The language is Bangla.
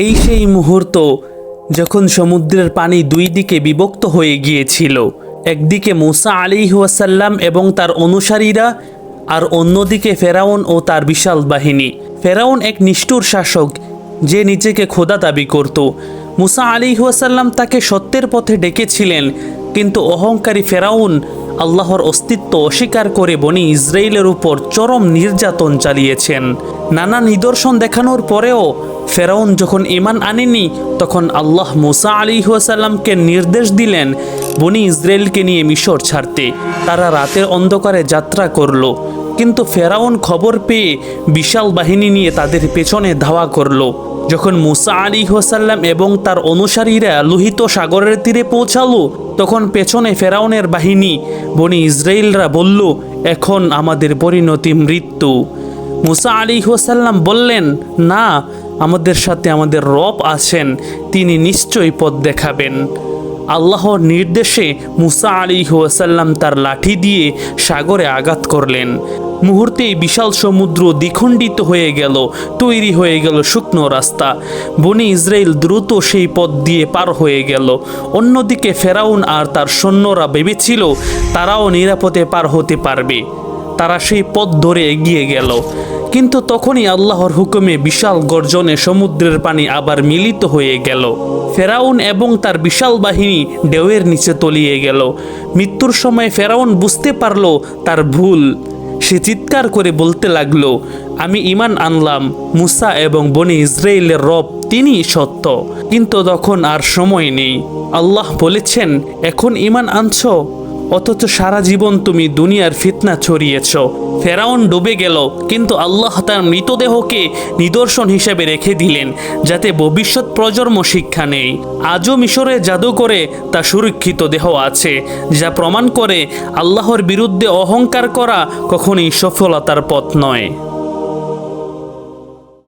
এই সেই মুহূর্ত যখন সমুদ্রের পানি দুই দিকে বিভক্ত হয়ে গিয়েছিল। একদিকে মুসা আলী ওয়াসাল্লাম এবং তার অনুসারীরা আর অন্যদিকে ফেরাউন ও তার বিশাল বাহিনী। ফেরাউন এক নিষ্ঠুর শাসক যে নিজেকে খোদা দাবি করত। মুসা আলী ওয়াসাল্লাম তাকে সত্যের পথে ডেকেছিলেন, কিন্তু অহংকারী ফেরাউন আল্লাহর অস্তিত্ব অস্বীকার করে বনি ইসরায়েলের উপর চরম নির্যাতন চালিয়েছেন। নানা নিদর্শন দেখানোর পরেও ফেরাউন যখন ইমান আনেনি, তখন আল্লাহ মুসা আলী সাল্লামকে নির্দেশ দিলেন, বনি ইসরায়েলকে নিয়ে মিশর ছাড়তে। তারা রাতের অন্ধকারে যাত্রা করল। কিন্তু ফেরাউন খবর পেয়ে বিশাল বাহিনী নিয়ে তাদের পেছনে ধাওয়া করল। যখন মুসা আলী হোসাল্লাম এবং তার অনুসারীরা লোহিত সাগরের তীরে পৌঁছালো, তখন পেছনে ফেরাউনের বাহিনী বনি ইসরায়েলরা বলল, এখন আমাদের পরিণতি মৃত্যু। মুসা আলী হোসাল্লাম বললেন, না আমাদের সাথে আমাদের রব আছেন, তিনি নিশ্চয়ই পথ দেখাবেন। আল্লাহর নির্দেশে মুসা আলী ওয়াসাল্লাম তার লাঠি দিয়ে সাগরে আঘাত করলেন। মুহূর্তেই বিশাল সমুদ্র দ্বিখণ্ডিত হয়ে গেল, তৈরি হয়ে গেল শুকনো রাস্তা। বনি ইসরায়েল দ্রুত সেই পথ দিয়ে পার হয়ে গেল। অন্যদিকে ফেরাউন আর তার সৈন্যরা ভেবেছিল তারাও নিরাপদে পার হতে পারবে। তারা সেই পথ ধরে এগিয়ে গেল। কিন্তু তখনই আল্লাহর হুকুমে বিশাল গর্জনে সমুদ্রের পানি আবার মিলিত হয়ে গেল। ফেরাউন এবং তার বিশাল বাহিনী ঢেউয়ের নিচে তলিয়ে গেল। মৃত্যুর সময় ফেরাউন বুঝতে পারল তার ভুল। সে চিৎকার করে বলতে লাগল, আমি ইমান আনলাম, মুসা এবং বনি ইসরায়েলের রব তিনি সত্য। কিন্তু তখন আর সময় নেই। আল্লাহ বলেছেন, এখন ইমান আনছো? অথচ সারা জীবন তুমি দুনিয়ার ফিতনা ছড়িয়েছ। ফেরাউন ডুবে গেল, কিন্তু আল্লাহ তার মৃতদেহকে নিদর্শন হিসেবে রেখে দিলেন, যাতে ভবিষ্যৎ প্রজন্ম শিক্ষা নেই। আজও মিশরে জাদু করে তা সুরক্ষিত দেহ আছে, যা প্রমাণ করে আল্লাহর বিরুদ্ধে অহংকার করা কখনই সফলতার পথ নয়।